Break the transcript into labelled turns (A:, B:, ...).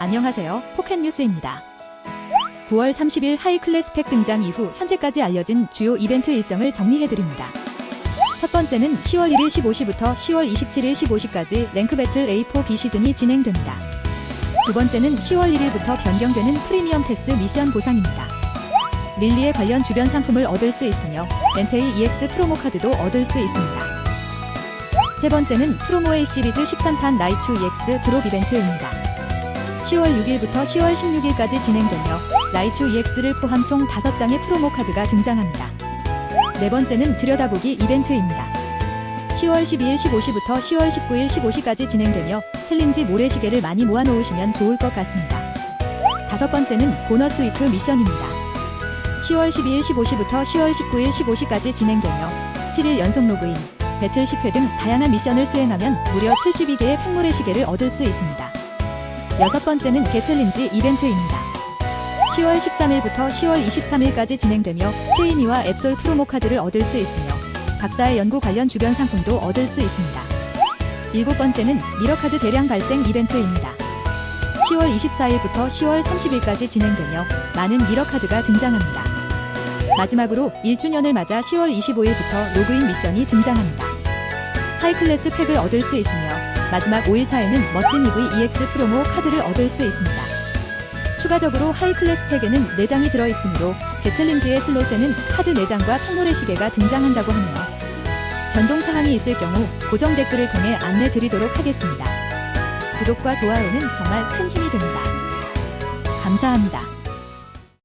A: 안녕하세요. 포켓뉴스입니다. 9월 30일 하이클래스 팩 등장 이후 현재까지 알려진 주요 이벤트 일정을 정리해드립니다. 첫 번째는 10월 1일 15시부터 10월 27일 15시까지 랭크 배틀 A4 B 시즌이 진행됩니다. 두 번째는 10월 1일부터 변경되는 프리미엄 패스 미션 보상입니다. 릴리에 관련 주변 상품을 얻을 수 있으며 멘테이 EX 프로모 카드도 얻을 수 있습니다. 세 번째는 프로모에이 시리즈 13탄 나이추 EX 드롭 이벤트입니다. 10월 6일부터 10월 16일까지 진행되며 라이추 EX를 포함 총 5장의 프로모 카드가 등장합니다. 네 번째는 들여다보기 이벤트입니다. 10월 12일 15시부터 10월 19일 15시까지 진행되며 챌린지 모래시계를 많이 모아놓으시면 좋을 것 같습니다. 다섯 번째는 보너스 위크 미션입니다. 10월 12일 15시부터 10월 19일 15시까지 진행되며 7일 연속 로그인, 배틀 10회 등 다양한 미션을 수행하면 무려 72개의 팽모래 시계를 얻을 수 있습니다. 여섯 번째는 개챌린지 이벤트입니다. 10월 13일부터 10월 23일까지 진행되며 쉐이니와 앱솔 프로모 카드를 얻을 수 있으며 각사의 연구 관련 주변 상품도 얻을 수 있습니다. 일곱 번째는 미러카드 대량 발생 이벤트입니다. 10월 24일부터 10월 30일까지 진행되며 많은 미러카드가 등장합니다. 마지막으로 1주년을 맞아 10월 25일부터 로그인 미션이 등장합니다. 하이클래스 팩을 얻을 수 있으며 마지막 5일차에는 멋진 EV EX 프로모 카드를 얻을 수 있습니다. 추가적으로 하이클래스 팩에는 4장이 들어있으므로 개챌린지의 슬롯에는 카드 4장과 팽모래 시계가 등장한다고 하네요. 변동 사항이 있을 경우 고정 댓글을 통해 안내 드리도록 하겠습니다. 구독과 좋아요는 정말 큰 힘이 됩니다. 감사합니다.